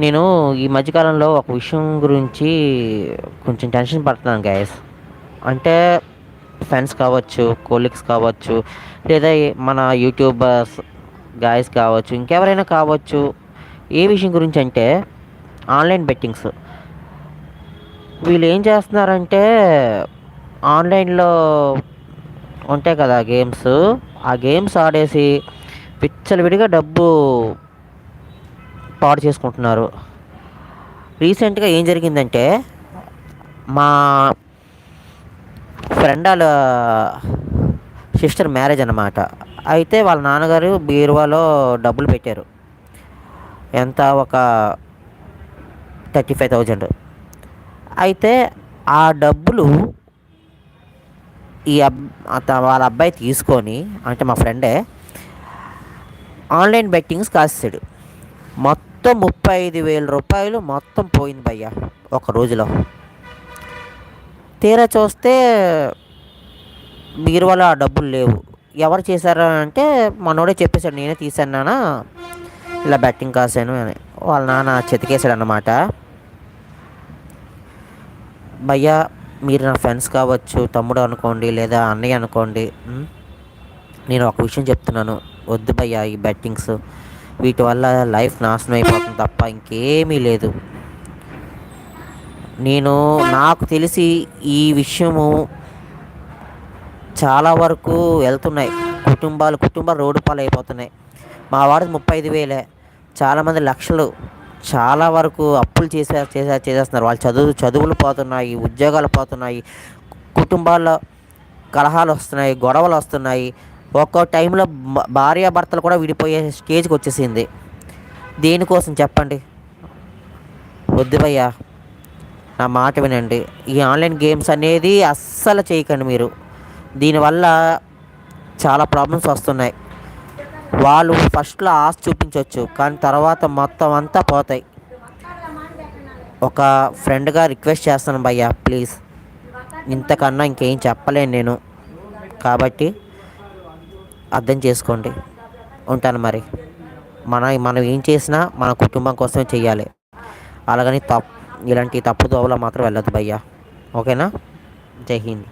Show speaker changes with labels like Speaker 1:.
Speaker 1: నేను ఈ మధ్యకాలంలో ఒక విషయం గురించి కొంచెం టెన్షన్ పడుతున్నాను గైస్ అంటే ఫ్రెండ్స్ కావచ్చు కోలీగ్స్ కావచ్చు లేదా మన యూట్యూబర్స్ గాయస్ కావచ్చు ఇంకెవరైనా కావచ్చు ఏ విషయం గురించి అంటే ఆన్లైన్ బెట్టింగ్స్. వీళ్ళు ఏం చేస్తున్నారంటే ఆన్లైన్లో ఉంటాయి కదా గేమ్స్. ఆ గేమ్స్ ఆడేసి విచ్చలవిడిగా డబ్బు పాడు చేసుకుంటున్నారు. రీసెంట్గా ఏం జరిగిందంటే మా ఫ్రెండ్ వాళ్ళ సిస్టర్ మ్యారేజ్ అనమాట అయితే వాళ్ళ నాన్నగారు బీరువాలో డబ్బులు పెట్టారు. ఎంత? ఒక థర్టీ ఫైవ్ థౌజండ్. అయితే ఆ డబ్బులు ఈ అబ్ వాళ్ళ అబ్బాయి తీసుకొని అంటే మా ఫ్రెండే ఆన్లైన్ బెట్టింగ్స్ కాసేసాడు. మొత్తం మొత్తం ముప్పై ఐదు వేల రూపాయలు మొత్తం పోయింది భయ్య ఒక రోజులో. తీరా చూస్తే బీరువాలో ఆ డబ్బులు లేవు. ఎవరు చేశారు అంటే మనోడే చెప్పేశాడు నేనే తీశాను నాన్న ఇలా బెట్టింగ్ కాసాను అని. వాళ్ళ నాన్న చెతికేశాడు అన్నమాట భయ్యా మీరు నా ఫ్రెండ్స్ కావచ్చు తమ్ముడు అనుకోండి లేదా అన్నయ్య అనుకోండి నేను ఒక విషయం చెప్తున్నాను. వద్దు భయ్యా ఈ బెట్టింగ్స్ వీటి వల్ల లైఫ్ నాశనం అయిపోతుంది తప్ప ఇంకేమీ లేదు. నేను నాకు తెలిసి ఈ విషయము చాలా వరకు వెళ్తున్నాయి. కుటుంబాలు కుటుంబాలు రోడ్డు పాలు అయిపోతున్నాయి మా వాడికి ముప్పై ఐదు వేలే. చాలామంది లక్షలు చాలా వరకు అప్పులు చేసే చేసే చేసేస్తున్నారు. వాళ్ళు చదువు చదువులు పోతున్నాయి ఉద్యోగాలు పోతున్నాయి కుటుంబాల్లో కలహాలు వస్తున్నాయి గొడవలు వస్తున్నాయి. ఒక్కో టైంలో భ- భార్యాభర్తలు కూడా విడిపోయే స్టేజ్కి వచ్చేసింది. దేనికోసం చెప్పండి? వద్దు భయ్యా. నా మాట వినండి. ఈ ఆన్లైన్ గేమ్స్ అనేది అస్సలు చేయకండి మీరు. దీనివల్ల చాలా ప్రాబ్లమ్స్ వస్తున్నాయి. వాళ్ళు ఫస్ట్లో ఆశ చూపించవచ్చు కానీ తర్వాత మొత్తం అంతా పోతాయి. ఒక ఫ్రెండ్గా రిక్వెస్ట్ చేస్తాను భయ్యా ప్లీజ్. ఇంతకన్నా ఇంకేం చెప్పలేను నేను. కాబట్టి అర్థం చేసుకోండి. ఉంటాను మరి. మన మనం ఏం చేసినా మన కుటుంబం కోసమే చెయ్యాలి. అలాగని తప్ ఇలాంటి తప్పు దోవలో మాత్రం వెళ్ళదు భయ్యా. ఓకేనా? జై హింద్.